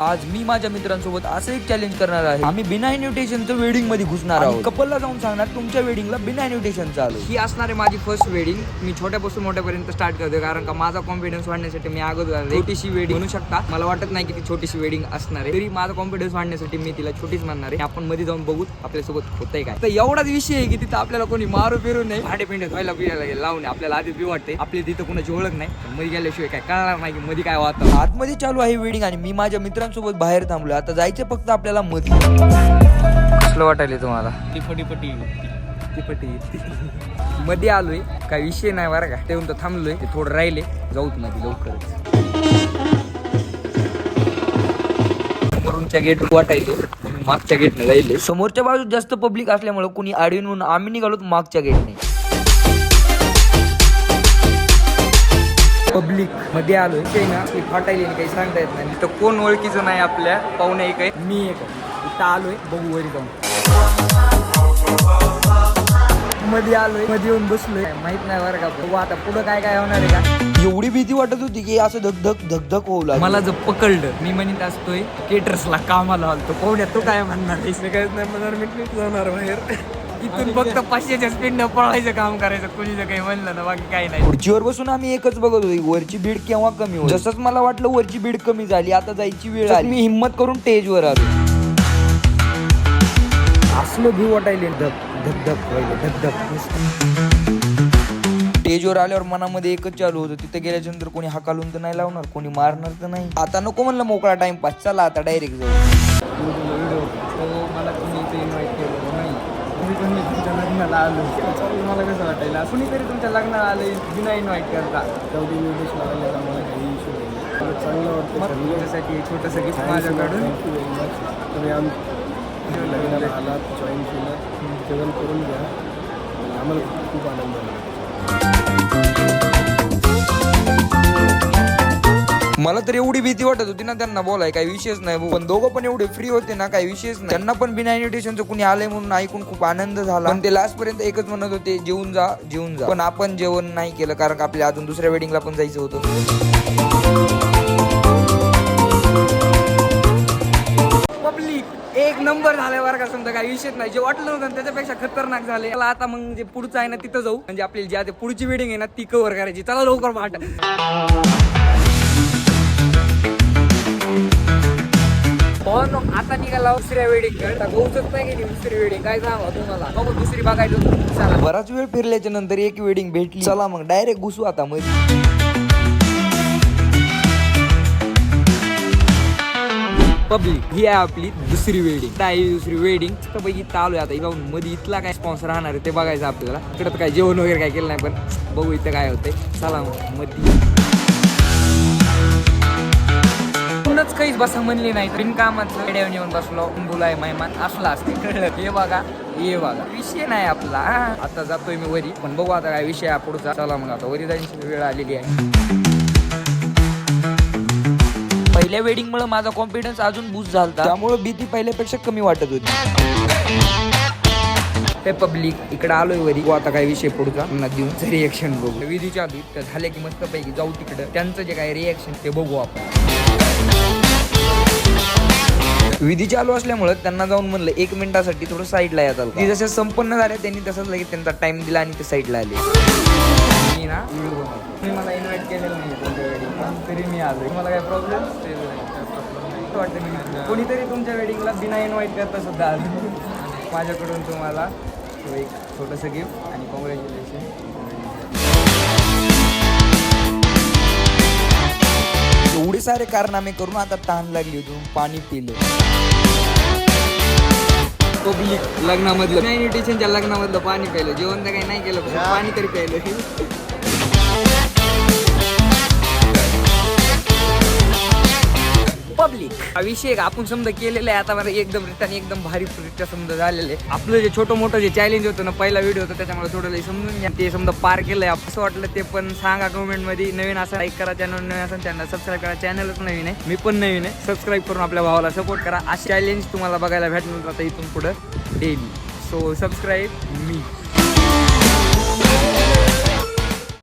आज मी माझ्या मित्रांसोबत असं एक चॅलेंज करणार आहे. आम्ही बिना इन्व्हिटेशनचं वेडिंगमध्ये घुसणार आहोत. कपलला जाऊन सांगणार तुमच्या वेडिंगला बिना इन्व्हिटेशन चालू ही असणार आहे माझी फर्स्ट वेडिंग मी छोट्यापासून मोठ्यापर्यंत स्टार्ट करतोय कारण का माझा कॉन्फिडन्स वाढण्यासाठी मी अगोदर छोटीशी वेडिंग म्हणू शकता. मला वाटत नाही की ती छोटीशी वेडिंग असणार आहे. तरी माझा कॉन्फिडन्स वाढण्यासाठी मी तिला छोटीच म्हणणार आहे. आपण मध्ये जाऊन बघू आपल्यासोबत होतंय काय. तर एवढाच विषय आहे की तिथं आपल्याला कोणी मारू फिरू नाही भाडे पिंड व्हायला पियाला लावून आपल्याला आधी बी वाटते आपली तिथं कोणाची ओळख नाही. मध्ये गेल्याशिवाय काय कळणार नाही की मध्ये काय वाटतं आतमध्ये चालू आहे वेडिंग आणि मी माझ्या मित्रांसोबत बाहेर थांबलोय. आता जायचं फक्त आपल्याला मध्ये कसलं वाटायला तुम्हाला? मध्ये आलोय. काय विषय नाही बरं का. तेवून तर थांबलोय. ते थोडं राहिले. जाऊत मध्ये लवकरच. वरूनच्या गेट वाटायचे मागच्या गेटने जाईल समोरच्या बाजूत जास्त पब्लिक असल्यामुळे कोणी आडवीन म्हणून आम्ही निघालो मागच्या गेटने पब्लिकमध्ये आलोय. ते ना ती फाटायली काही सांगता येत नाही. तर कोण ओळखीचं नाही आपल्या पाहुणे एक आहे. मी एक आहे. इथं आलोय बघू वरी जाऊन. मध्ये आलोयमध्ये येऊन बसलोय. माहीत नाही बरं का बघू आता पुढं काय काय होणार आहे का? एवढी भीती वाटत होती की असं धकधक धकधक होऊ लागलं. मला जर पकडलं मी म्हणत असतोय केटर्सला कामाला आलतो. पाहुण्यात तू काय म्हणणार? नाही म्हणणार मी जाणार बाहेर. इथून फक्त पाचशेच्या स्पीडनं पळायचं काम करायचं. कोणी जर काही म्हणलं ना बाकी काही नाही. खुर्चीवर बसून आम्ही एकच बघत होती वरची बीड केव्हा कमी होईल? जसंच मला वाटलं वरची बीड कमी झाली आता जायची वेळ आली. मी हिंमत करून स्टेजवर आलो. असलं भीव वाटायले धक धक धक व्हायले धक धक स्टेजवर आल्यावर मनामध्ये एकच चालू होतं तिथे गेल्याच्यानंतर कोणी हाकालून तर नाही लावणार कोणी मारणार तर नाही. आता नको म्हणलं मोकळा टाइमपास चला आता डायरेक्ट जाऊ व्हिडिओ तो मला तुम्ही इथे इन्व्हाइट केलं नाही तुम्ही पण मी तुमच्या लग्नाला आलो. त्याच्यावर मला कसं वाटायला? कुणीतरी तुमच्या लग्नाला आले बिना इन्व्हाइट करता. तेवढी व्हिडिओज लावायला आम्हाला काही इश्यू नाही. मला चांगलं वाटतं तुमच्यासाठी एक छोटंसं गिफ्ट माझ्याकडून. तुम्ही आम लग्नाला आलात जॉईन केलं. जेवण करून घ्या. आणि आम्हाला खूप आनंद झाला मला तर एवढी भीती वाटत होती ना त्यांना बोलाय काही विषयच नाही पण दोघं पण एवढे फ्री होते ना काही विषयच नाही. त्यांना पण बिना इन्व्हिटेशनचं कुणी आलंय म्हणून ऐकून खूप आनंद झाला. पण ते लास्ट पर्यंत एकच म्हणत होते जेवून जा जेवून जा. पण आपण जेवण नाही केलं कारण का आपल्या अजून दुसऱ्या वेडिंगला पण जायचं होतं. पब्लिक एक नंबर झालाय बरं का समजा काही विषयच नाही. जे वाटलं नव्हतं त्याच्यापेक्षा खतरनाक झाले चला आता मग जे पुढचं आहे ना तिथं जाऊ. म्हणजे आपली जी आता पुढची वेडिंग आहे ना ती कव्हर करायची. चला लवकर वाट पण आता निघाला दुसऱ्या वेडिंग गहूच नाही की दुसरी वेडिंग काय सांगा तुम्हाला? बघू दुसरी बघायचं चला. बराच वेळ फिरल्याच्या नंतर एक वेडिंग भेटली. चला मग डायरेक्ट घुसू आता मध्ये पब्लिक ही आहे आपली दुसरी वेडिंग आहे दुसरी वेडिंग पैकी चालू आहे आता. जाऊन मध्ये इथला काय स्पॉन्सर राहणार आहे ते बघायचं आपल्याला. इकडं तर काय जेवण वगैरे काय केलं नाही पण बघू इथं काय होतंय. चला मग मध्ये काहीच बसा म्हणली नाही. बिनकामाचं खेड्यावर येऊन बसलो. बोलाय मेहमान असला असते. कळलं. हे बघा. ये बघा. विषय नाही आपला. आता जातोय मी वरी. पण बघू आता काय विषय पुढचा. चला मग आता. वरी जायची वेळ आलेली आहे. पहिल्या वेडिंग मुळे माझा कॉन्फिडन्स अजून बूस्ट झाला त्यामुळे भीती पहिल्यापेक्षा कमी वाटत होती. ते पब्लिक इकडे आलोय वरी. हो आता काय विषय पुढचा. देऊन. रिएक्शन बघू. विधीच्या आधी. झाले की मस्त पैकी जाऊ तिकडं. त्यांचं जे काय रिएक्शन ते बघू आपण. विधी चालू असल्यामुळे त्यांना जाऊन म्हणलं एक मिनिटासाठी थोडं साईडला येतात ती जसं संपन्न झाल्या त्यांनी तसंच लगेच त्यांचा टाइम दिला आणि ते साईडला आले. मी ना तुम्ही मला इन्व्हाइट केलेलं नाही तुमच्या वेडिंग पण तरी मी आलो मला काय प्रॉब्लेम वाटतं मी कोणीतरी तुमच्या वेडिंगला बिना इन्व्हाइट करता सुद्धा आलं. माझ्याकडून तुम्हाला एक छोटंसं गिफ्ट आणि कॉंग्रॅच्युलेशन सारे कारनामे करून आता तहान लागली होती म्हणून पाणी पिलं. पब्लिक लग्नामधलं इन्व्हिटेशनच्या लग्नामधलं पाणी प्यायलं जेवण तर काही नाही केलं पण पाणी तरी प्यायलं. पब्लिक हा विषय आपण समजा केलेला आहे आता मला एकदम रिटर्न एकदम भारी रिटर्न समजा झालेलं. आहे आपलं जे छोटं मोठं जे चॅलेंज होतं ना पहिला व्हिडिओ होता त्याच्यामुळे थोडं लई समजून घ्या. ते समजा पार केलंय असं वाटलं ते पण सांगा कमेंटमध्ये. नवीन असं लाईक करा चॅनल नवीन असं त्यांना सबस्क्राईब करा. चॅनलच नवीन आहे. मी पण नवीन आहे. सबस्क्राईब करून आपल्या भावाला सपोर्ट करा. असे चॅलेंज तुम्हाला बघायला भेटणार आता इथून पुढं डेली सो सबस्क्राईब मी